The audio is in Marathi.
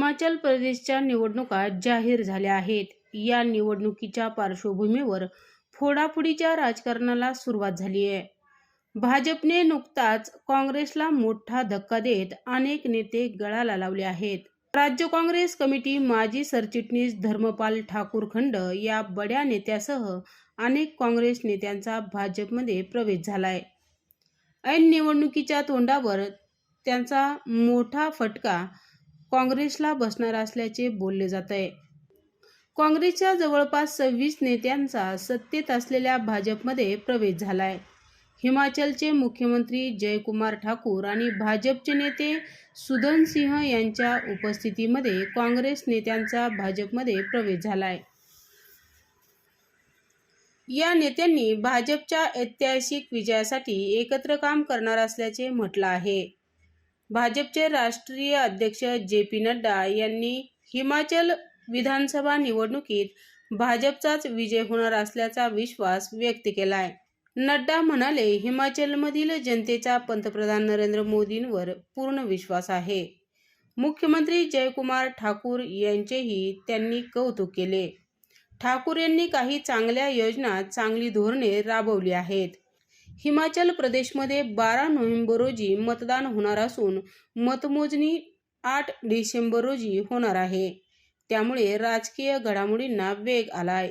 हिमाचल प्रदेशच्या निवडणुका जाहीर झाल्या आहेत. या निवडणुकीच्या पार्श्वभूमीवर फोडाफोडीच्या राजकारणाला सुरुवात झाली आहे. भाजपने नुकताच काँग्रेसला मोठा धक्का देत अनेक नेते गळाला लावले आहेत. राज्य काँग्रेस कमिटी माजी सरचिटणीस धर्मपाल ठाकूर खंड या बड्या नेत्यासह अनेक काँग्रेस नेत्यांचा भाजपमध्ये प्रवेश झालाय. ऐन निवडणुकीच्या तोंडावर त्यांचा मोठा फटका काँग्रेसला बसणार असल्याचे बोलले जात आहे काँग्रेसच्या जवळपास सव्वीस नेत्यांचा सत्तेत असलेल्या भाजपमध्ये प्रवेश झालाय. हिमाचलचे मुख्यमंत्री जयकुमार ठाकूर आणि भाजपचे नेते सुदन सिंह यांच्या उपस्थितीमध्ये काँग्रेस नेत्यांचा भाजपमध्ये प्रवेश झालाय. या नेत्यांनी भाजपच्या ऐतिहासिक विजयासाठी एकत्र काम करणार असल्याचे म्हटलं आहे. भाजपचे राष्ट्रीय अध्यक्ष जे पी नड्डा यांनी हिमाचल विधानसभा निवडणुकीत भाजपचाच विजय होणार असल्याचा विश्वास व्यक्त केलाय. नड्डा म्हणाले हिमाचलमधील जनतेचा पंतप्रधान नरेंद्र मोदींवर पूर्ण विश्वास आहे. मुख्यमंत्री जयकुमार ठाकूर यांचेही त्यांनी कौतुक केले. ठाकूर यांनी काही चांगल्या योजना चांगली धोरणे राबवली आहेत. हिमाचल प्रदेशमध्ये बारा नोव्हेंबर रोजी मतदान होणार असून मतमोजणी आठ डिसेंबर रोजी होणार आहे. त्यामुळे राजकीय घडामोडींना वेग आलाय.